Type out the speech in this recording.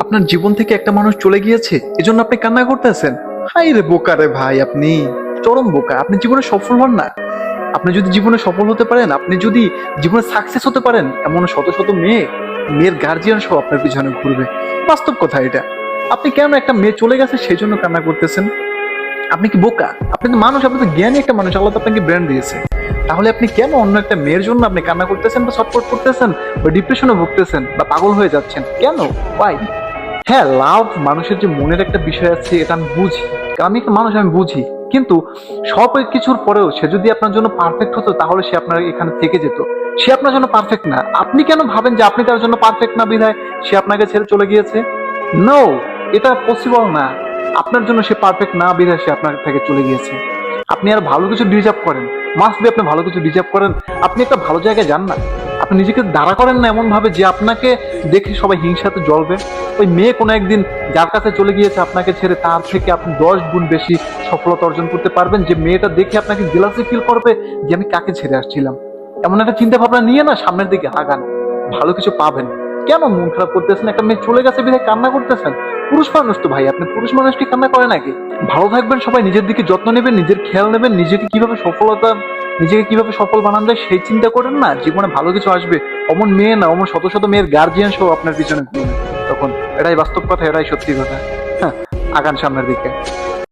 আপনার জীবন থেকে একটা মানুষ চলে গিয়েছে, এজন্য আপনি কান্না করতেছেন। হাই রে বোকা রে ভাই আপনি, চরম বোকা। আপনি জীবনে সফল হন না। আপনি যদি জীবনে সফল হতে পারেন, আপনি যদি জীবনে সাকসেস হতে পারেন, এমন শত শত মেয়ে, মেয়ের গার্জিয়ান সহ আপনার পিছনে ঘুরবে। বাস্তব কথা এটা। আপনি কেন একটা মেয়ে চলে গেছে সেই জন্য কান্না করতেছেন? আপনি কি বোকা? আপনি তো মানুষ, আপনি তো জ্ঞানী একটা মানুষ, আল্লাহ তো আপনাকে ব্র্যান্ড দিয়েছে। তাহলে আপনি কেন অন্য একটা মেয়ের জন্য আপনি কান্না করতেছেন বা ছটফট করতেছেন বা ডিপ্রেশনে ভুগতেছেন বা পাগল হয়ে যাচ্ছেন? কেন? ওয়াই হ্যাঁ লাভ মানুষের যে মনের একটা বিষয় আছে, এটা আমি বুঝি। আমি একটা মানুষ, আমি বুঝি। কিন্তু সব কিছুর পরেও সে যদি আপনার জন্য পারফেক্ট হতো, তাহলে সে আপনার এখানে থেকে যেত। সে আপনার জন্য পারফেক্ট না। আপনি কেন ভাবেন যে আপনি তার জন্য পারফেক্ট না, বিধায় সে আপনাকে ছেড়ে চলে গিয়েছে? নো এটা পসিবল না। আপনার জন্য সে পারফেক্ট না, বিধায় সে আপনার থেকে চলে গিয়েছে। আপনি আর ভালো কিছু ডিজার্ভ করেন। মাস্ট বি আপনি ভালো কিছু ডিজার্ভ করেন। আপনি একটা ভালো জায়গায় যান না। আপনি নিজেকে দাঁড়া করেন না এমন ভাবে যে আপনাকে দেখে সবাই হিংসাতে জ্বলবে। ওই মেয়ে কোনো একদিন যার কাছে চলে গিয়েছে আপনাকে ছেড়ে, তার থেকে আপনি দশ গুণ বেশি সফলতা অর্জন করতে পারবেন। যে মেয়েটা দেখে আপনাকে জেলাসি ফিল করবে যে আমি কাকে ছেড়ে আসছিলাম। এমন একটা চিন্তা ভাবনা নিয়ে না সামনের দিকে আগান। ভালো কিছু পাবেন। কেন মন খারাপ করতেছেন? একটা মেয়ে চলে গেছে বিধায় কান্না করতেছেন। পুরুষ মানুষ তো ভাই, আপনি পুরুষ মানুষ কি কান্না করে নাকি? ভালো থাকবেন সবাই, নিজের দিকে যত্ন নেবেন, নিজের খেয়াল নেবেন, নিজেকে কীভাবে সফলতা নিজেকে কীভাবে সফল বানান যায় সেই চিন্তা করেন না। জীবনে ভালো কিছু আসবে। অমন মেয়ে না, অমন শত শত মেয়ের গার্জিয়ান সহ আপনার পিছনে ঘুরবে। তখন এটাই বাস্তব কথা, এটাই সত্যি কথা। হ্যাঁ আগান সামনের দিকে।